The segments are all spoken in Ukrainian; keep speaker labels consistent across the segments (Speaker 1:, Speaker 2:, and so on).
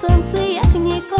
Speaker 1: сонце, як ніколи.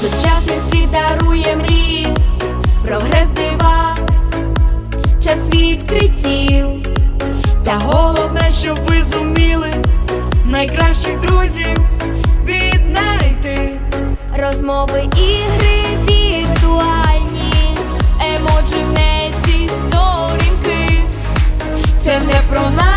Speaker 2: Сучасний світ дарує мрії, прогрес дива, час відкриттів.
Speaker 3: Та головне, щоб ви зуміли найкращих друзів
Speaker 4: розмови ігри віртуальні,
Speaker 2: Емоджі в неці сторінки,
Speaker 3: це не про нас.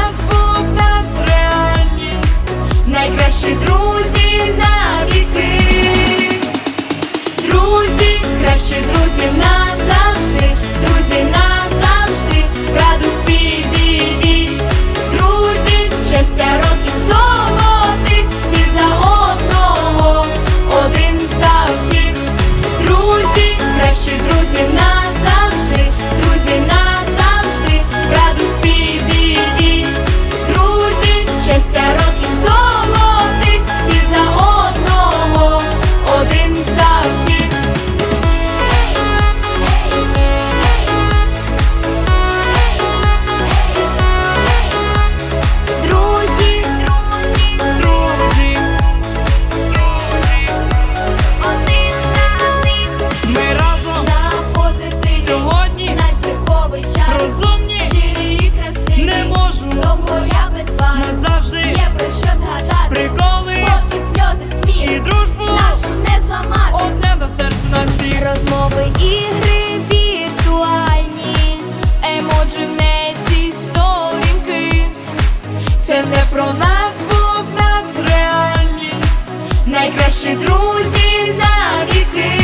Speaker 3: друзі на віки,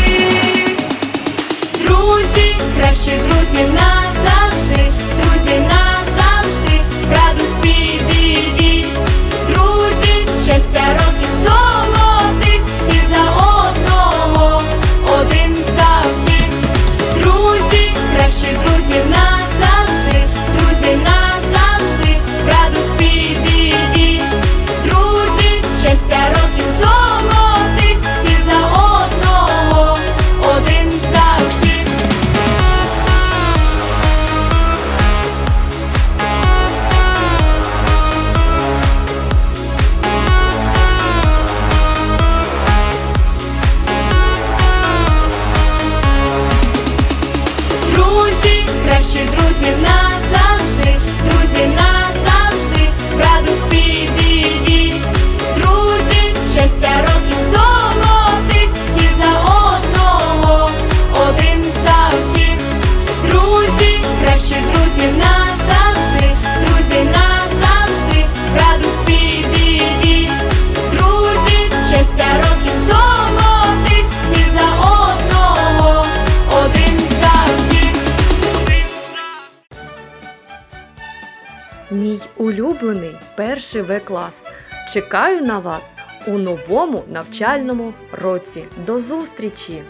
Speaker 3: друзі, кращі друзі назавжди.
Speaker 5: Мій улюблений перший В клас. Чекаю на вас у новому навчальному році. До зустрічі!